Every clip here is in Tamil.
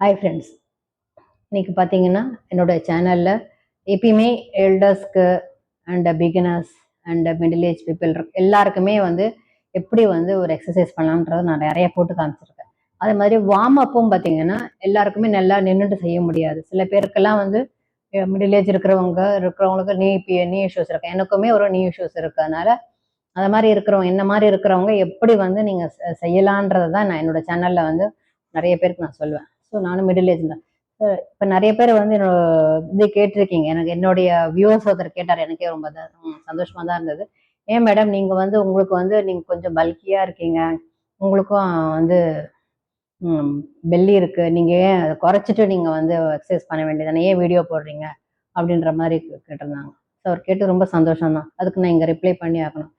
ஹாய் ஃப்ரெண்ட்ஸ் இன்னைக்கு பார்த்தீங்கன்னா என்னோட சேனலில் எப்பயுமே எல்டர்ஸ்க்கு and beginners and middle age people எல்லாருக்குமே வந்து எப்படி வந்து ஒரு எக்ஸசைஸ் பண்ணலான்றது நான் நிறைய போட்டு காமிச்சிருக்கேன். அதே மாதிரி வார்ம் அப்பும் பார்த்தீங்கன்னா எல்லாருக்குமே நல்லா நின்றுட்டு செய்ய முடியாது. சில பேருக்கெல்லாம் வந்து மிடில் ஏஜ் இருக்கிறவங்க இருக்கிறவங்களுக்கு நீ நீ இஷ்யூஸ் இருக்கு. எனக்குமே ஒரு நீ இஷ்யூஸ் இருக்கு. அதனால மாதிரி இருக்கிறவங்க என்ன மாதிரி இருக்கிறவங்க எப்படி வந்து நீங்கள் செய்யலான்றதை தான் நான் என்னோட சேனலில் வந்து நிறைய பேருக்கு நான் சொல்லுவேன் ஸோ நானும் மிடில் ஏஜ் தான். இப்போ நிறைய பேர் வந்து என்னோட இது கேட்டிருக்கீங்க. எனக்கு என்னுடைய வியூவர்ஸ் ஒருத்தர் கேட்டார். எனக்கே ரொம்ப சந்தோஷமாக தான் இருந்தது. ஏன் மேடம் நீங்கள் வந்து உங்களுக்கு வந்து நீங்கள் கொஞ்சம் பல்கியாக இருக்கீங்க. உங்களுக்கும் வந்து பெல்லி இருக்குது நீங்கள் ஏன் அதை குறைச்சிட்டு நீங்கள் வந்து எக்ஸசைஸ் பண்ண வேண்டியதானே ஏன் வீடியோ போடுறீங்க? அப்படின்ற மாதிரி கேட்டிருந்தாங்க. ஸோ அவர் கேட்டு ரொம்ப சந்தோஷம் தான். அதுக்கு நான் இங்கே ரிப்ளை பண்ணி ஆகணும்.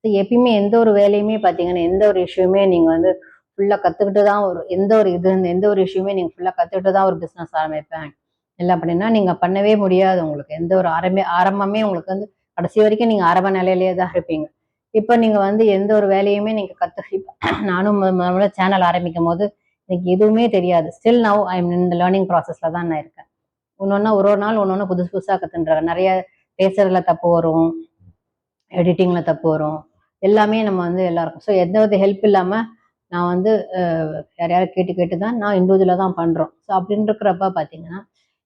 ஸோ எப்பயுமே எந்த ஒரு வேலையுமே பார்த்தீங்கன்னா எந்த ஒரு இஷ்யூமே நீங்கள் வந்து ஃபுல்லாக கற்றுக்கிட்டு தான் ஒரு எந்த ஒரு இது எந்த ஒரு விஷயமே நீங்கள் ஃபுல்லாக கற்றுக்கிட்டு தான் ஒரு பிஸ்னஸ் ஆரம்பிப்பேன். இல்லை அப்படின்னா நீங்கள் பண்ணவே முடியாது உங்களுக்கு. எந்த ஒரு ஆரம்பி ஆரம்பமே உங்களுக்கு வந்து கடைசி வரைக்கும் நீங்கள் ஆரம்ப நிலையிலேயே தான் இருப்பீங்க. இப்போ நீங்கள் வந்து எந்த ஒரு வேலையுமே நீங்கள் கற்று நானும் முதல்ல சேனல் ஆரம்பிக்கும் போது எனக்கு எதுவுமே தெரியாது. ஸ்டில் நவ் ஐ எம் இந்த லேர்னிங் ப்ராசஸில் தான் நான் இருக்கேன். ஒன்று ஒரு ஒரு நாள் ஒன்று ஒன்று புதுசு புதுசாக கற்றுன்ற நிறைய பேசுறதுல தப்பு வரும் எடிட்டிங்கில் தப்பு வரும். எல்லாமே நம்ம வந்து எல்லாருக்கும். ஸோ எந்த வித ஹெல்ப் இல்லாமல் நான் வந்து யாரையாவது கேட்டு கேட்டு தான் நான் இண்டிவிஜுவலாக தான் பண்ணுறோம் ஸோ அப்படின்னு இருக்கிறப்ப பார்த்தீங்கன்னா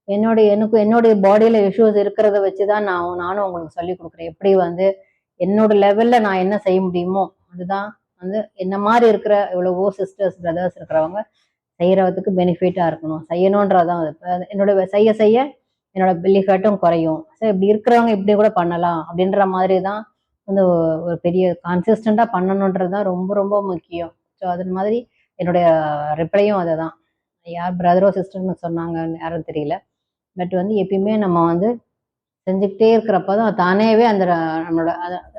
என்னுடைய எனக்கு என்னுடைய பாடியில் இஷ்யூஸ் இருக்கிறத வச்சு தான் நான் நானும் உங்களுக்கு சொல்லி கொடுக்குறேன். எப்படி வந்து என்னோட லெவலில் நான் என்ன செய்ய முடியுமோ அதுதான் வந்து என்ன மாதிரி இருக்கிற எவ்வளவோ சிஸ்டர்ஸ் பிரதர்ஸ் இருக்கிறவங்க செய்கிறதுக்கு பெனிஃபிட்டாக இருக்கணும். செய்யணுன்றதான் என்னோட செய்ய செய்ய என்னோட பில்லிஃபேட்டும் குறையும். ஸோ இப்படி இருக்கிறவங்க இப்படி கூட பண்ணலாம். அப்படின்ற மாதிரி தான் வந்து ஒரு பெரிய கான்சிஸ்டண்ட்டாக பண்ணணுன்றது தான் ரொம்ப ரொம்ப முக்கியம். ஸோ அது மாதிரி என்னுடைய ரிப்ளையும் அதை தான் யார் பிரதரோ சிஸ்டர்னு சொன்னாங்க யாரும் தெரியல. பட் வந்து எப்பயுமே நம்ம வந்து செஞ்சுக்கிட்டே இருக்கிறப்ப தான் தானேவே அந்த நம்மளோட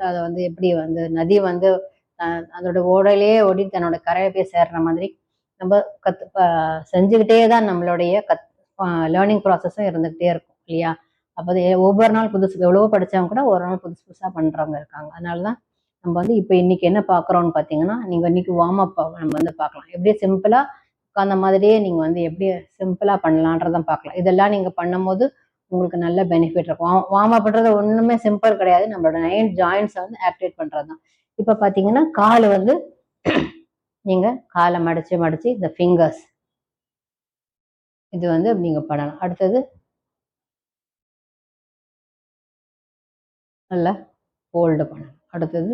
அதை வந்து எப்படி வந்து நதி வந்து அதோட ஓடலே ஓடி தன்னோட கரையை போய் சேர்ற மாதிரி நம்ம கத்து செஞ்சுக்கிட்டே தான் நம்மளுடைய கத் லேர்னிங் ப்ராசஸும் இருந்துகிட்டே இருக்கும் இல்லையா? அப்போ ஒவ்வொரு நாள் புதுசு எவ்வளவோ படித்தவங்க கூட ஒரு நாள் புதுசு புதுசாக பண்ணுறவங்க இருக்காங்க. அதனால தான் நம்ம வந்து இப்போ இன்னைக்கு என்ன பார்க்குறோம்னு பார்த்தீங்கன்னா நீங்கள் இன்னைக்கு வார்ம் அப் நம்ம வந்து பார்க்கலாம் எப்படி சிம்பிளாக உட்காந்த மாதிரியே நீங்கள் வந்து எப்படி சிம்பிளாக பண்ணலான்றதான் பார்க்கலாம் இதெல்லாம் நீங்கள் பண்ணும்போது உங்களுக்கு நல்ல பெனிஃபிட் இருக்கும். வார்ம் அப் பண்ணுறது ஒன்றுமே சிம்பிள் கிடையாது. நம்மளோட நைன் ஜாயின்ஸை வந்து ஆக்டிவேட் பண்ணுறது தான் இப்போ பார்த்தீங்கன்னா கால் வந்து நீங்கள் காலை மடித்து மடித்து இந்த ஃபிங்கர்ஸ் இது வந்து நீங்கள் பண்ணலாம். அடுத்தது நல்லா ஹோல்டு பண்ணணும் அடுத்தது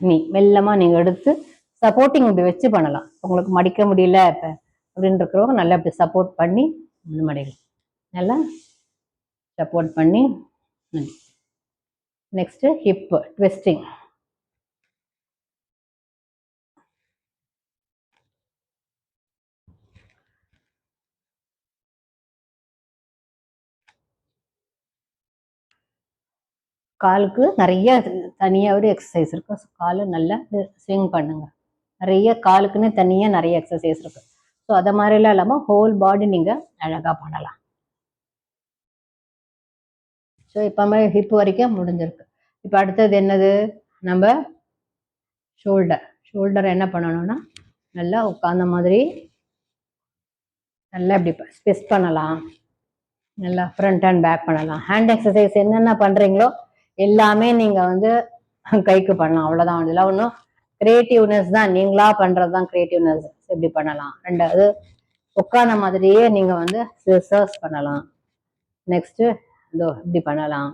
நீ மெல்லமாக நீங்கள் எடுத்து சப்போர்ட்டிங் இப்படி வச்சு பண்ணலாம். உங்களுக்கு மடிக்க முடியல இப்போ அப்படின்னு இருக்கிறவங்க நல்லா இப்படி சப்போர்ட் பண்ணி மடிக்கலாம் நல்லா சப்போர்ட் பண்ணி நெக்ஸ்ட்டு ஹிப்பு ட்விஸ்டிங் காலுக்கு நிறைய தனியாக ஒரு எக்ஸசைஸ் இருக்குது காலை நல்லா ஸ்விங் பண்ணுங்க. நிறைய காலுக்குன்னு தனியாக நிறைய எக்ஸசைஸ் இருக்கு. ஸோ அதை மாதிரிலாம் இல்லாமல் ஹோல் பாடி நீங்கள் அழகாக பண்ணலாம். ஸோ இப்போ ஹிப் வரைக்கும் முடிஞ்சிருக்கு. இப்போ அடுத்தது என்னது? நம்ம ஷோல்டர் ஷோல்டர் என்ன பண்ணணும்னா நல்லா உட்காந்த மாதிரி நல்லா இப்படி ஸ்பெஸ் பண்ணலாம். நல்லா ஃப்ரண்ட் அண்ட் பேக் பண்ணலாம். ஹேண்ட் எக்ஸசைஸ் என்னென்ன பண்ணுறீங்களோ எல்லாமே நீங்க வந்து கைக்கு பண்ணலாம். அவ்வளவுதான். இதெல்லாம் ஒன்றும் கிரியேட்டிவ்னஸ் தான். நீங்களா பண்றது தான் கிரியேட்டிவ்னஸ் எப்படி பண்ணலாம்? ரெண்டாவது உட்காந்த மாதிரியே நீங்க வந்து சர்ச் பண்ணலாம். நெக்ஸ்ட் இதோ இப்படி பண்ணலாம்.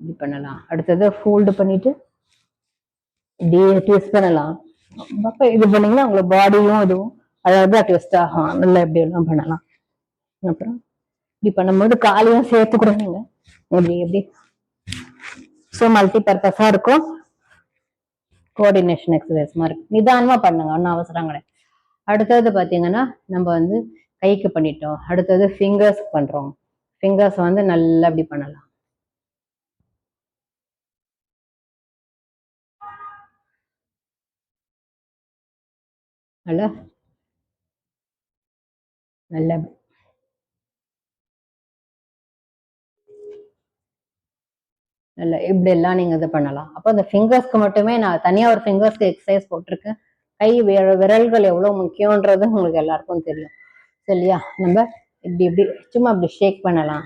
இப்படி பண்ணலாம். அடுத்தது ஃபோல்டு பண்ணிட்டு இப்படியே ட்விஸ்ட் பண்ணலாம். அப்போ இது பண்ணீங்கன்னா உங்களுக்கு பாடியும் இதுவும் அதாவது ட்விஸ்ட் ஆகும். நல்லா இப்படி எல்லாம் பண்ணலாம். அப்புறம் இப்படி பண்ணும்போது காலையும் சேர்த்து கூட நீங்க எப்படி எப்படி? ஸோ மல்டி பர்பஸா இருக்கும். கோஆர்டினேஷன் எக்ஸசைஸ்மா மாதிரி நிதானமா பண்ணுங்க ஒன்றும் அவசரம் கிடையாது. அடுத்தது பார்த்தீங்கன்னா நம்ம வந்து கைக்கு பண்ணிட்டோம். அடுத்தது ஃபிங்கர்ஸ் பண்றோம். ஃபிங்கர்ஸ் வந்து நல்லா இப்படி பண்ணலாம். நல்லா. நல்லா இல்லை இப்படி எல்லாம் நீங்கள் இது பண்ணலாம். அப்போ அந்த ஃபிங்கர்ஸ்க்கு மட்டுமே நான் தனியாக ஒரு ஃபிங்கர்ஸ்க்கு எக்ஸசைஸ் போட்டிருக்கேன் கை விர- விரல்கள் எவ்வளவு முக்கியன்றது உங்களுக்கு எல்லாருக்கும் தெரியும். சரியா? நம்ம இப்படி இப்படி சும்மா இப்படி ஷேக் பண்ணலாம்.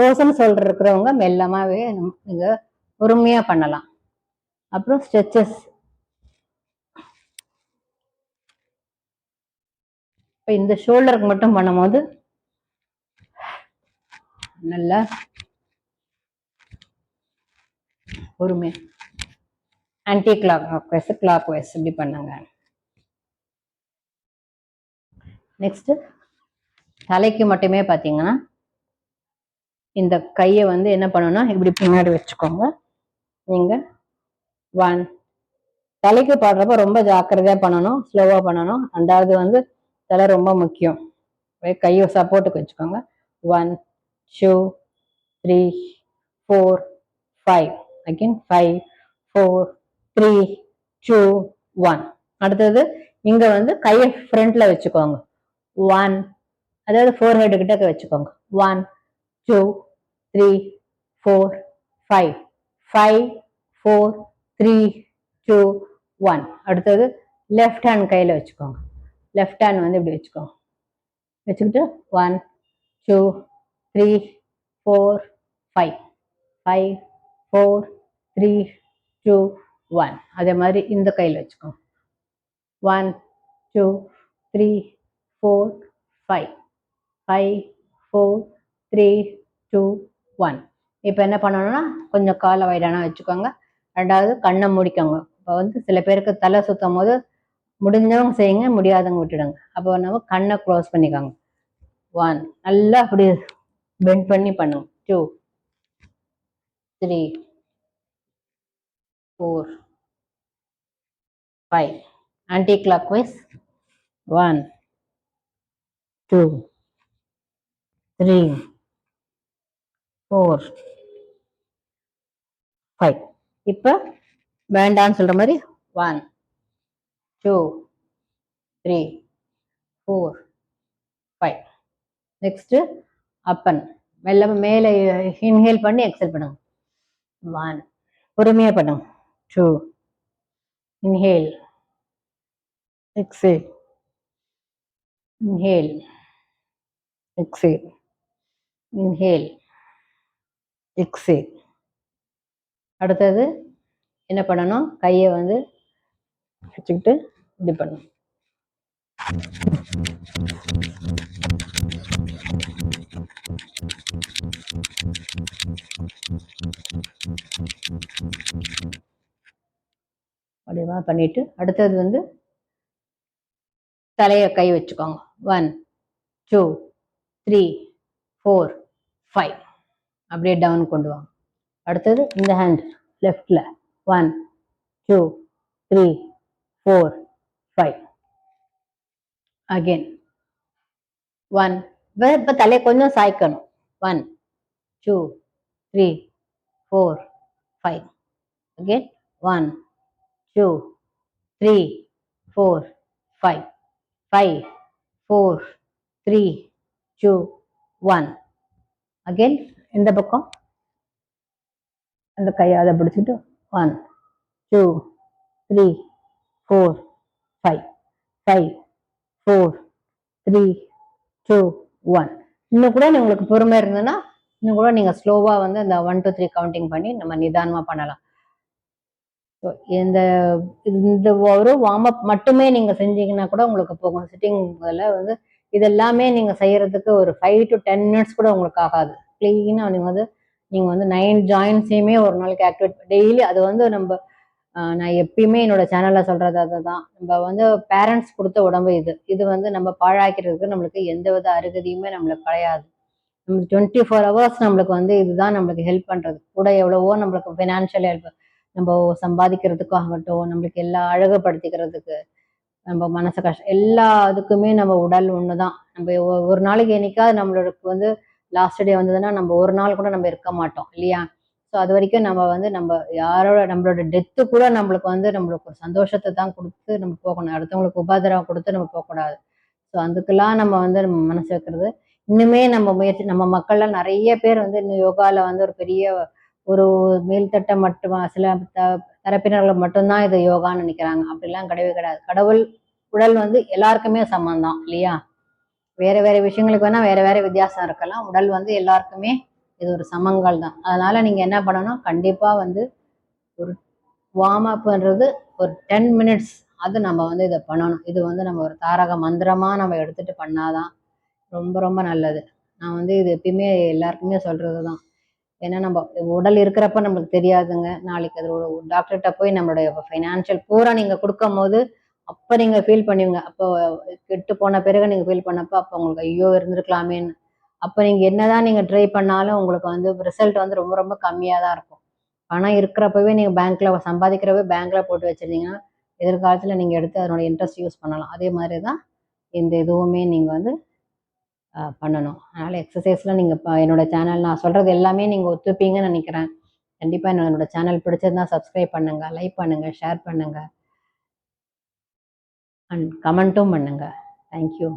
ரோசன் சொல்ற இருக்கிறவங்க மெல்லமாவே நீங்கள் நீங்க பொறுமையா பண்ணலாம். அப்புறம் ஸ்ட்ரெச்சஸ் இப்போ இந்த ஷோல்டருக்கு மட்டும் பண்ணும்போது நல்லா பொறுமை anticlockwise clockwise இப்படி பண்ணுங்க. நெக்ஸ்ட் தலைக்கு மட்டுமே பார்த்தீங்கன்னா இந்த கையை வந்து என்ன பண்ணணும்னா இப்படி பின்னாடி வச்சுக்கோங்க. நீங்க ஒன் தலைக்கு பாடுறப்ப ரொம்ப ஜாக்கிரதையா பண்ணணும் ஸ்லோவா பண்ணணும். ரெண்டாவது வந்து தலை ரொம்ப முக்கியம். கையை சப்போர்ட்டுக்கு வச்சுக்கோங்க. One two three four five again five four three two one அடுத்தது இங்க வந்து கையை ஃப்ரண்ட்ல வச்சுக்கோங்க. ஒன் அதாவது ஃபோர் ஹெட் கிட்ட வச்சுக்கோங்க. One two three four five five four three two one அடுத்தது லெஃப்ட் ஹேண்ட் கையில் வச்சுக்கோங்க. லெஃப்ட் ஹேண்ட் வந்து இப்படி வச்சுக்கோங்க. வச்சுக்கிட்டு one two three four five five four three two one அதே மாதிரி இந்த கையில் வச்சுக்கோங்க one two three four five five four three two one இப்போ என்ன பண்ணணும்னா கொஞ்சம் காலை வைடானா வச்சுக்கோங்க. ரெண்டாவது கண்ணை மூடிக்கோங்க. இப்போ வந்து சில பேருக்கு தலை சுத்தும் போது முடிஞ்சவங்க செய்யுங்க முடியாதவங்க விட்டுடுங்க. அப்போ நம்ம கண்ணை க்ளோஸ் பண்ணிக்கோங்க. ஒன் நல்லா அப்படி பெண்ட் பண்ணி பண்ணுங்க. Two three four five anticlockwise one two three four five இப்போ வேண்டான்னு சொல்கிற மாதிரி one two three four five next அப்பன். மெல்ல மேலே இன்ஹேல் பண்ணி எக்ஸல் பண்ணுங்க. ஒன் பொறுமையாக பண்ணுங்க. Two inhale exhale inhale exhale inhale exhale அடுத்தது என்ன பண்ணணும்? கையை வந்து வச்சுக்கிட்டு இப்படி பண்ணணும். வடிவமாக பண்ணிட்டு அடுத்தது வந்து தலையை கை வச்சுக்கோங்க. One two three four five அப்படியே டவுன் கொண்டு வாங்க. அடுத்தது இந்த ஹேண்ட் லெஃப்டில் one two three four five again one இப்போ தலையை கொஞ்சம் சாய்க்கணும். One two three four five again one two three four five five four three two one again இந்த பக்கம். அந்த கையை அதை பிடிச்சிட்டு one two three four five five four three two one இன்னும் கூட உங்களுக்கு பொறுமை இருந்ததுன்னா இன்னும் கூட நீங்கள் ஸ்லோவாக வந்து அந்த ஒன் டூ த்ரீ கவுண்டிங் பண்ணி நம்ம நிதானமாக பண்ணலாம். So, இந்த இந்த ஒரு வார்ம் அப் மட்டுமே நீங்க செஞ்சீங்கன்னா கூட உங்களுக்கு போகும். சிட்டிங் வந்து இதெல்லாமே நீங்க செய்யறதுக்கு ஒரு ஃபைவ் டு டென் மினிட்ஸ் கூட உங்களுக்கு ஆகாது. கிளீனா நீங்க வந்து நீங்க வந்து நைன் ஜாயின்ஸையுமே ஒரு நாளைக்கு ஆக்டிவேட் டெய்லி அது வந்து நம்ம நான் எப்பயுமே என்னோட சேனல்ல சொல்றது அதுதான். நம்ம வந்து பேரண்ட்ஸ் கொடுத்த உடம்பு இது. இது வந்து நம்ம பாழாக்கிறதுக்கு நம்மளுக்கு எந்த வித அருகதியுமே நம்மளுக்கு கிடையாது நம்ம டுவெண்ட்டி ஃபோர் ஹவர்ஸ் நம்மளுக்கு வந்து இதுதான் நம்மளுக்கு ஹெல்ப் பண்றது. கூட எவ்வளவோ நம்மளுக்கு ஃபினான்ஷியல் ஹெல்ப் நம்ம சம்பாதிக்கிறதுக்கும் ஆகட்டும் நம்மளுக்கு எல்லா அழகுபடுத்திக்கிறதுக்கு நம்ம மனசு கஷ்டம் எல்லா இதுக்குமே நம்ம உடல் ஒன்று தான் நம்ம ஒரு நாளைக்கு என்னைக்காவது நம்மளுக்கு வந்து லாஸ்ட் டே வந்ததுன்னா நம்ம ஒரு நாள் கூட நம்ம இருக்க மாட்டோம் இல்லையா? ஸோ அது வரைக்கும் நம்ம வந்து நம்ம யாரோட நம்மளோட டெத்து கூட நம்மளுக்கு வந்து நம்மளுக்கு ஒரு சந்தோஷத்தை தான் கொடுத்து நம்ம போகணும். அடுத்தவங்களுக்கு உபாதரம் கொடுத்து நம்ம போகக்கூடாது. ஸோ அதுக்கெல்லாம் நம்ம வந்து நம்ம மனசு வைக்கிறது. இன்னுமே நம்ம முயற்சி நம்ம மக்கள்லாம் நிறைய பேர் வந்து இன்னும் யோகாவில் வந்து ஒரு பெரிய ஒரு மேல்தட்ட மட்டுமா சில த- தரப்பினர்கள் மட்டும்தான் இது யோகான்னு நினைக்கிறாங்க. அப்படிலாம் கிடையவே கிடையாது. கடவுள் உடல் வந்து எல்லாருக்குமே சமம்தான் இல்லையா? வேற வேற விஷயங்களுக்கு வேணா வேற வேற வித்தியாசம் இருக்கலாம். உடல் வந்து எல்லாருக்குமே இது ஒரு சமங்கள் தான் அதனால நீங்க என்ன பண்ணணும்? கண்டிப்பா வந்து ஒரு வார்ம் அப்ன்றது ஒரு டென் மினிட்ஸ் அது நம்ம வந்து இதை பண்ணணும். இது வந்து நம்ம ஒரு தாரக மந்திரமா நம்ம எடுத்துட்டு பண்ணாதான் ரொம்ப ரொம்ப நல்லது. நான் வந்து இது எப்பயுமே எல்லாருக்குமே சொல்றது தான் ஏன்னா நம்ம உடல் இருக்கிறப்ப நம்மளுக்கு தெரியாதுங்க. நாளைக்கு அது ஒரு டாக்டர்கிட்ட போய் நம்மளுடைய ஃபைனான்ஷியல் பூரா நீங்க கொடுக்கும் போது அப்போ நீங்க ஃபீல் பண்ணுவீங்க. அப்போ கெட்டு போன பிறகு நீங்க ஃபீல் பண்ணப்போ அப்போ உங்களுக்கு ஐயோ இருந்திருக்கலாமேன்னு. அப்போ நீங்க என்னதான் நீங்க ட்ரை பண்ணாலும் உங்களுக்கு வந்து ரிசல்ட் வந்து ரொம்ப ரொம்ப கம்மியாக தான் இருக்கும். பணம் இருக்கிறப்பவே நீங்க பேங்க்ல சம்பாதிக்கிறவே பேங்க்ல போட்டு வச்சிருந்தீங்கன்னா எதிர்காலத்துல நீங்க எடுத்து அதனோட இன்ட்ரெஸ்ட் யூஸ் பண்ணலாம். அதே மாதிரி தான் இந்த இதுவுமே நீங்க வந்து பண்ணணும். அதனால் எக்ஸசைஸ்லாம் நீங்கள் இப்போ என்னோட சேனல் நான் சொல்கிறது எல்லாமே நீங்கள் ஒத்துப்பீங்கன்னு நினைக்கிறேன். கண்டிப்பாக என்னோட சேனல் பிடிச்சிருந்தா சப்ஸ்கிரைப் பண்ணுங்கள் லைக் பண்ணுங்கள் ஷேர் பண்ணுங்கள் அண்ட் கமெண்ட்டும் பண்ணுங்கள் தேங்க்யூ